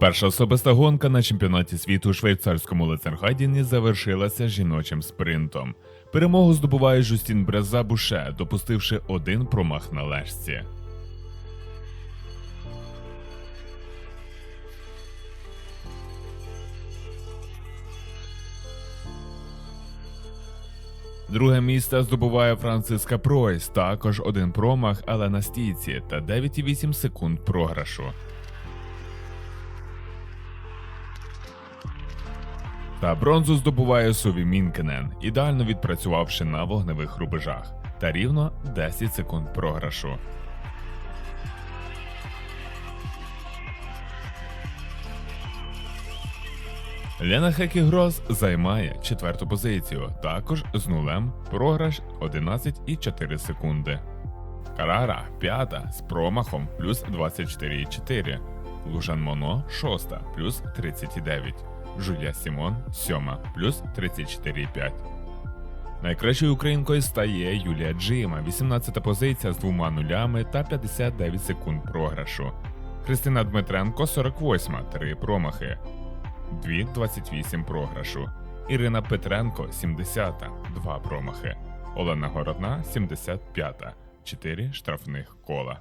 Перша особиста гонка на чемпіонаті світу у швейцарському Лецергадіні завершилася жіночим спринтом. Перемогу здобуває Жустін Бреза Буше, допустивши один промах на лежці. Друге місце здобуває Франциска Пройс, також один промах, але на стійці та 9,8 секунд програшу. Та бронзу здобуває Суві Мінкенен, ідеально відпрацювавши на вогневих рубежах, та рівно 10 секунд програшу. Лена Хекігрос займає четверту позицію, також з нулем програш 11,4 секунди. Карара п'ята з промахом плюс 24,4. Лужан Моно шоста плюс 39. Жуля Сімон сьома плюс 34,5. Найкращою українкою стає Юлія Джима, 18 позиція з двома нулями та 59 секунд програшу. Христина Дмитренко 48, 3 промахи. 2,28 програшу. Ірина Петренко 70, 2 промахи. Олена Городна 75, 4 штрафних кола.